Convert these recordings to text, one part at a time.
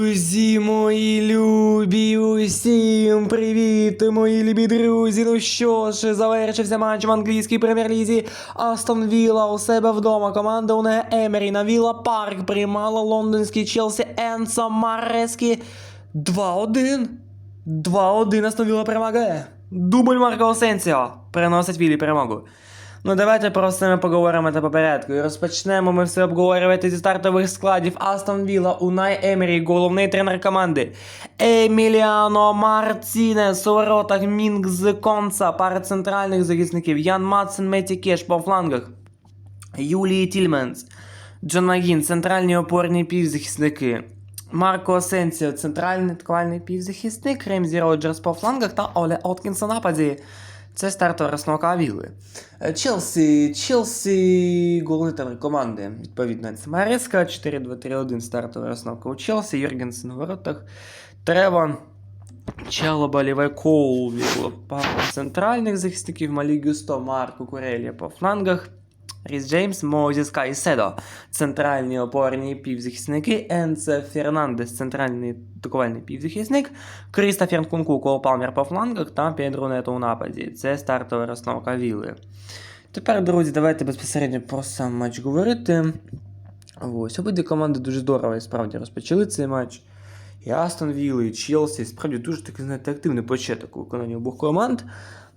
Друзі, мої любі, усім привіт, мої любі друзі. Ну що ж, завершився матч в англійській прем'єр-лізі. Астон Вілла у себе вдома. Команда у неї Емері на Вілла Парк приймала лондонський Челсі Енсо Марескі 2-1. 2-1 Астон Вілла перемагає. Дубль Марко Осенсіо приносить Віллі перемогу. Ну давайте просто ми поговоримо та по. І розпочнемо ми все обговорювати зі стартових складів Астон Вілла, Унай Емері, головний тренер команди. Еміліано Мартінес у воротах Мінгз Конца, пара центральних захисників. Ян Матсен, Меті Кеш по флангах. Юлії Тільменс, Джон Магін, центральні опорні півзахисники. Марко Асенсіо, центральний атакувальний півзахисник, Ремзі Роджерс по флангах та Оле Откінс нападі. Це стартова розновка Вілли. Челсі, Челсі, головний команди, відповідно, це Мареска, 4-2-3-1 стартова розновка у Челсі, Юргенсен у воротах, Трева, Чалоба, Лівай Коул, пара центральних захисників, Малі Гюсто, Марко Курелія по флангах, Ріс Джеймс, Мозіс Кайседо, центральні опорні півзахисники, Енце Фернандес, центральний атакувальний півзахисник, Крістофер Нкунку, Кол Палмер по флангах та Педро Нето у нападі. Це стартова розновка Вілли. Тепер, друзі, давайте безпосередньо про сам матч говорити. Ось, обидві команди дуже здорово і справді розпочали цей матч. І Астон Вілла, і Челсі, справді дуже такий, знаєте, активний початок у виконанні обох команд.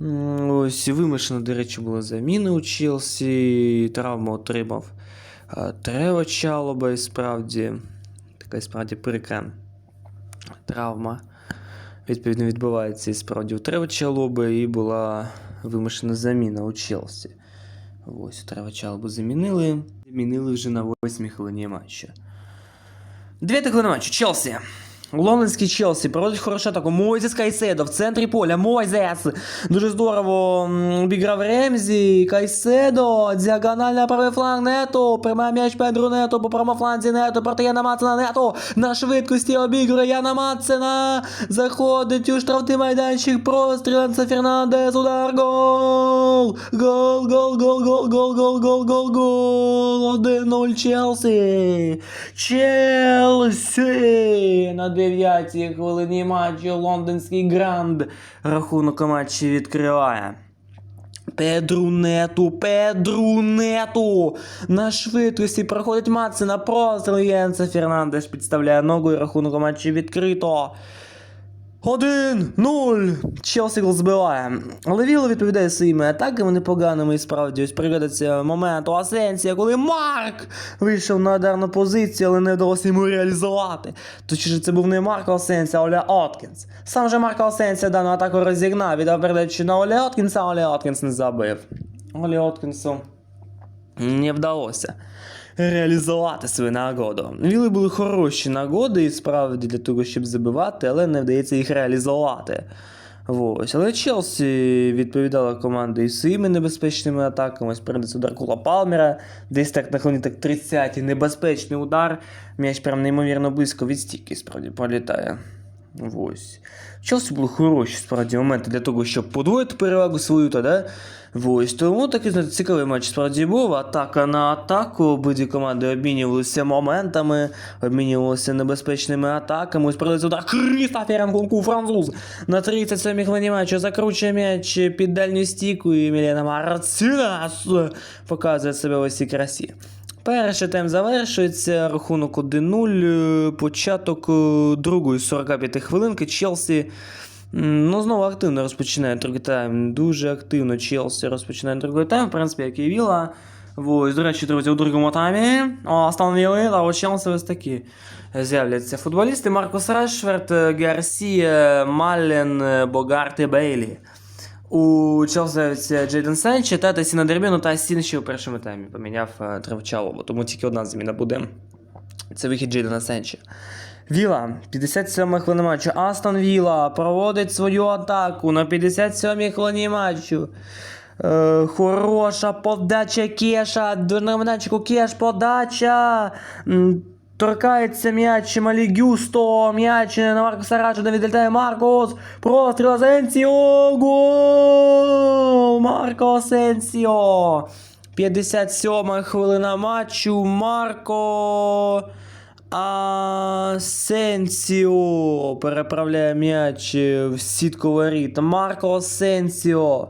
Ось вимушено, до речі, була заміна у Челсі. Травму отримав а, Трево Чалоба, і справді така справді прикра травма. Відповідно, відбувається і справді у Трево Чалоби, і була вимушена заміна у Челсі. Ось Трево Чалобу замінили. Замінили вже на 8 хвилині матчу. Дві хвилини матчу. Челсі. Лондонський Челсі проводить хорошу атаку. Мойзес Кайседо в центрі поля. Мойзес. Дуже здорово обіграв Ремзі. Кайседо. Діагональна правий фланг Нето. Приймає м'яч Педру Нето. По правому фланзі Нето. Проти Яна Мацена Нето. На швидкості обігрує Яна Мацена. Заходить у штрафний майданчик. Простріл Енце Фернандес. Удар. Гол. Гол, гол, гол, гол, гол, гол, гол, гол, гол. 1-0 Челсі. Челсі. На 9-й хвилині матчу лондонський гранд рахунок матчі відкриває. Педру нету, Педру нету. На швидкості проходить Матси на простріл. Єнце Фернандеш підставляє ногу і рахунок матчі відкрито. 1-0. Челсі гол збиває. Але Вілла відповідає своїми атаками непоганими і справді ось пригодиться момент у Асенсія, коли Марк вийшов на ударну позицію, але не вдалося йому реалізувати. Точніше, це був не Марко Асенсія, а Оля Откінс. Сам же Марко Асенсія дану атаку розігнав, віддав передачу на Оля Откінса, а Оля Откінс не забив. Олі Откінсу не вдалося реалізувати свою нагоду. Віли були хороші нагоди, і справді для того, щоб забивати, але не вдається їх реалізувати. Ось. Але Челсі відповідала команда і своїми небезпечними атаками. Передається удар Кула Палмера, десь так на хвилині так 30-й небезпечний удар. М'яч прям неймовірно близько від стійки, справді пролітає. Ось. Челсі були хороші справді моменти для того, щоб подвоїти перевагу свою, та, да? Ось. Тому такий знаєте, цікавий матч справді був. Атака на атаку. Обидві команди обмінювалися моментами, обмінювалися небезпечними атаками. Ось передається удар Крістофер Нкунку, француз. На 37-й хвилині матчу закручує м'яч під дальню стійку і Мілена Марцінас показує себе в ось цій красі. Перший тайм завершується, рахунок 1-0, е, початок е, другої 45 хвилинки. Челсі ну, знову активно розпочинає другий тайм. Дуже активно Челсі розпочинає другий тайм, в принципі, як і Віла. Ось, до речі, друзі, у другому таймі Астон Вілли та у Челсі ось такі з'являться футболісти. Маркус Решферд, Гарсія, Маллен, Богарт і Бейлі. У Челсі Джейден Сенчі та Тасіна Дербіну та Сін ще у першому таймі поміняв е, Тревчалову, тому тільки одна зміна буде. Це вихід Джейдена Сенчі. Віла, 57 хвилина матчу. Астон Віла проводить свою атаку на 57 хвилині матчу. Е, хороша подача Кеша. До майданчику Кеш подача. Торкається м'яч Малі Гюсто. М'яч на Маркуса Раджина відлітає Маркос. Простріл Асенсіо. Гол! Марко Асенсіо. 57 хвилина матчу. Марко. Асенсіо переправляє м'яч в сітку воріт. Марко Асенсіо.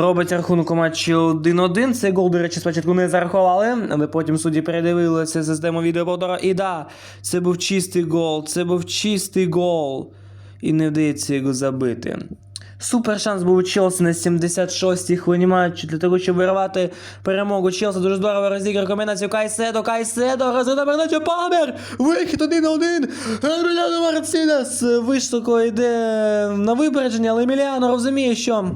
Робить рахунок у матчі 1-1. Цей гол, до речі, спочатку не зарахували, але потім судді передивилися систему відеоповтора. І да, це був чистий гол, це був чистий гол. І не вдається його забити. Супер шанс був у Челсі на 76-й хвилині матчу для того, щоб вирвати перемогу. Челсі дуже здорово розіграв комбінацію Кайседо, Кайседо, розглядає передачу Палмер! Вихід один на один! Еміліано Марцінес високо йде на випередження, але Еміліано розуміє, що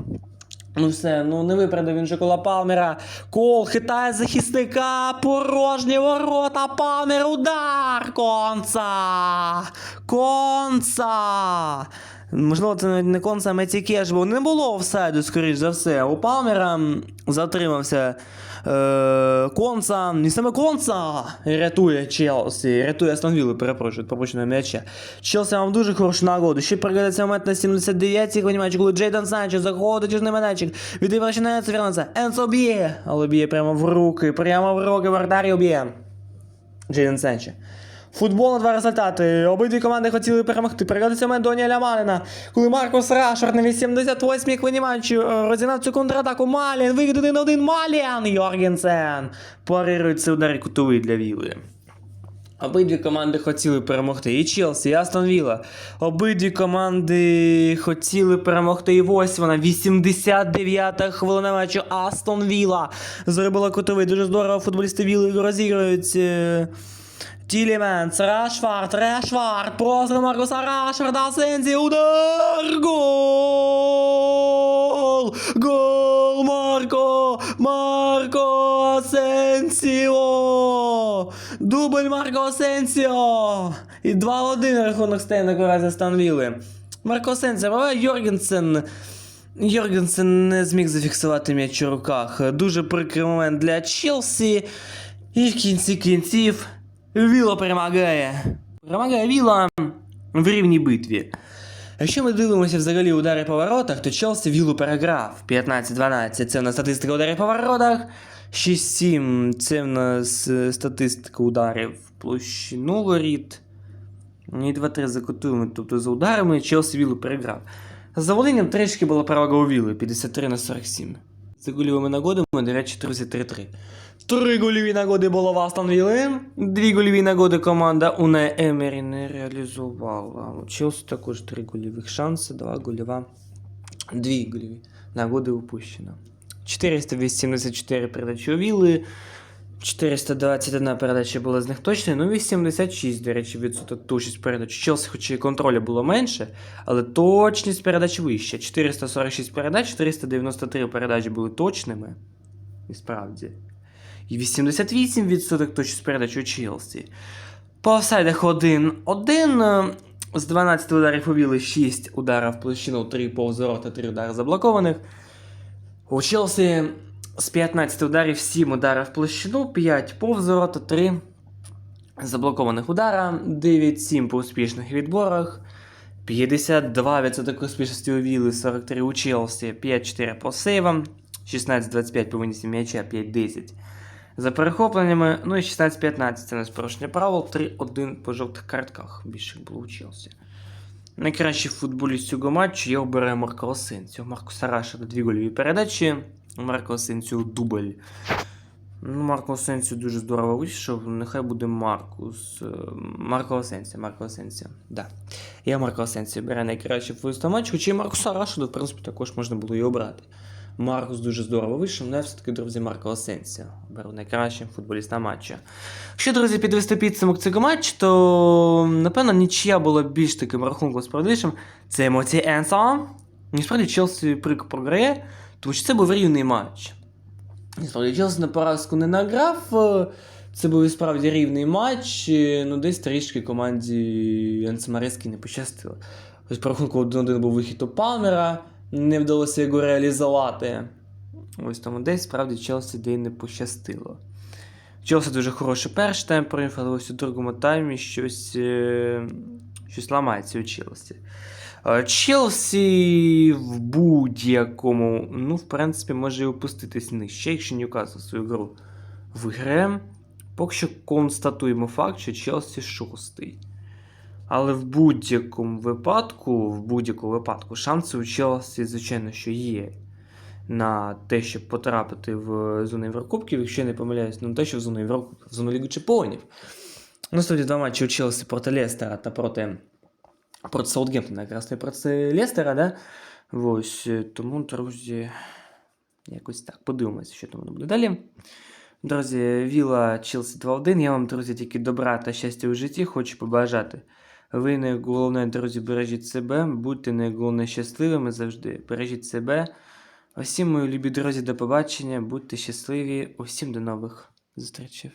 Ну все, ну не виправдав він же кола Палмера. Кол хитає захисника, порожні ворота, Палмер, удар! Конца! Конца! Можливо, це навіть не конца, а Метікеш, бо не було офсайду, скоріш за все. У Палмера затримався е, конца, не саме конца рятує Челсі, рятує Астон Віллу, перепрошую, пропущеного м'яча. Челсі мав дуже хорошу нагоду. Ще пригадається момент на 79-й хвилині коли Джейден Санчес заходить через майданчик, віддає починається Фернанса, Енсо б'є, але б'є прямо в руки, прямо в руки вратарю б'є. Джейден Санче. Футбол на два результати. Обидві команди хотіли перемогти. Пригадується момент Доніеля Маліна, коли Маркус Рашфорд на 88-й хвилині матчу е, розігнав цю контратаку. Малін, вихід один на один Малін. Йоргенсен. Парирують це кутовий для Віли. Обидві команди хотіли перемогти. І Челсі, і Астон Вілла. Обидві команди хотіли перемогти. І ось вона, 89-та хвилина матчу. Астон Вілла зробила кутовий. Дуже здорово футболісти Вілли розігрують. Тіліменс, Рашфард, Решфард, просто Маркуса Рашфарда, Сенсі, удар, гол! Гол, Марко, Марко Сенсіо! Дубль Марко Сенсіо! І 2-1 рахунок стає на користь Станвіли. Марко Сенсіо, але Йоргенсен... Йоргенсен не зміг зафіксувати м'яч у руках. Дуже прикрий момент для Челсі. І в кінці кінців Віла перемагає. Перемагає Віла в рівній битві. Якщо ми дивимося взагалі удари по воротах, то Челсі Вілу переграв 15-12. Це в нас статистика ударів по воротах. 6-7 це в нас е, статистика ударів площину воріт. І 2-3 за кутуємо, тобто за ударами Челсі Вілу переграв. За волинням трішки була перевага у Віли 53 на 47. За гольовими нагодами, до речі, 33-3. Три гольові нагоди було в Астон Вілли. Дві гольові нагоди команда Уне Емері не реалізувала. У також три гольових шанси, два гольова. Дві гольові нагоди упущено. 484 передачі у Вілли. 421 передача була з них точною, ну 86, до речі, відсоток точність передач. Челсі, хоч і контролю було менше, але точність передач вища. 446 передач, 393 передачі були точними. І справді. І 88% точність передач у Челсі. По офсайдах 1 1 з 12 ударів у Вілли 6 ударів площину, 3 повз ворота, 3 удари заблокованих. У Челсі з 15 ударів 7 ударів площину, 5 повз ворота, 3 заблокованих удара, 9-7 по успішних відборах, 52% успішності у Вілли, 43 у Челсі, 5-4 по сейвам, 16-25 по винісі м'яча, 5-10 за перехопленнями, ну і 16-15 це не порушення правил, 3-1 по жовтих картках. Більше було у Челсі. Найкращий футболіст цього матчу я обираю Марко Осенцю. Марко Сараша до дві гольові передачі. Марко Осенцю дубль. Ну, Марко Осенцю дуже здорово вийшов. Нехай буде Маркус. е, Марко Осенця, Марко Осенця. Да. Я Марко Осенцю бере найкращий футболіст матчу, хоча і Марко Сараша, в принципі, також можна було і обрати. Маркус дуже здорово вийшов, але я все-таки, друзі, Марко Осенсія. Беру найкращим футболістом матча. Якщо, друзі, підвести підсумок цього матчу, то напевно нічия була більш таким рахунком справедливішим. Це емоції Енса. Насправді Челсі прик програє, тому що це був рівний матч. Насправді Челсі на поразку не награв. е, Це був і справді рівний матч. Ну, десь трішки команді Енсмарески не пощастило. Ось по рахунку 1-1 був вихід у Палмера, не вдалося його реалізувати. Ось тому десь справді Челсі де й не пощастило. Челсі дуже хороший перший тайм провів, але ось у другому таймі щось, е, щось ламається у Челсі. Е, Челсі в будь-якому, ну, в принципі, може і опуститись нижче, якщо Ньюкасл свою гру виграє. Поки що констатуємо факт, що Челсі шостий. Але в будь-якому випадку, в будь-якому випадку, шанси у Челсі, звичайно, що є на те, щоб потрапити в зону Єврокубків, якщо я не помиляюсь, ну те, що в зону Єврокубків, в зону Ліги Чемпіонів. Ну, сьогодні два матчі у Челсі проти Лестера та проти, проти Саутгемптона, якраз не проти Лестера, да? Ось, е, тому, друзі, якось так. Подивимося, що там буде далі. Друзі, Віла Челсі 2-1. Я вам, друзі, тільки добра та щастя у житті хочу побажати. Ви не головне, друзі, бережіть себе, будьте не головне щасливими завжди. Бережіть себе. Усім, мої любі друзі, до побачення, будьте щасливі. Усім до нових зустрічей.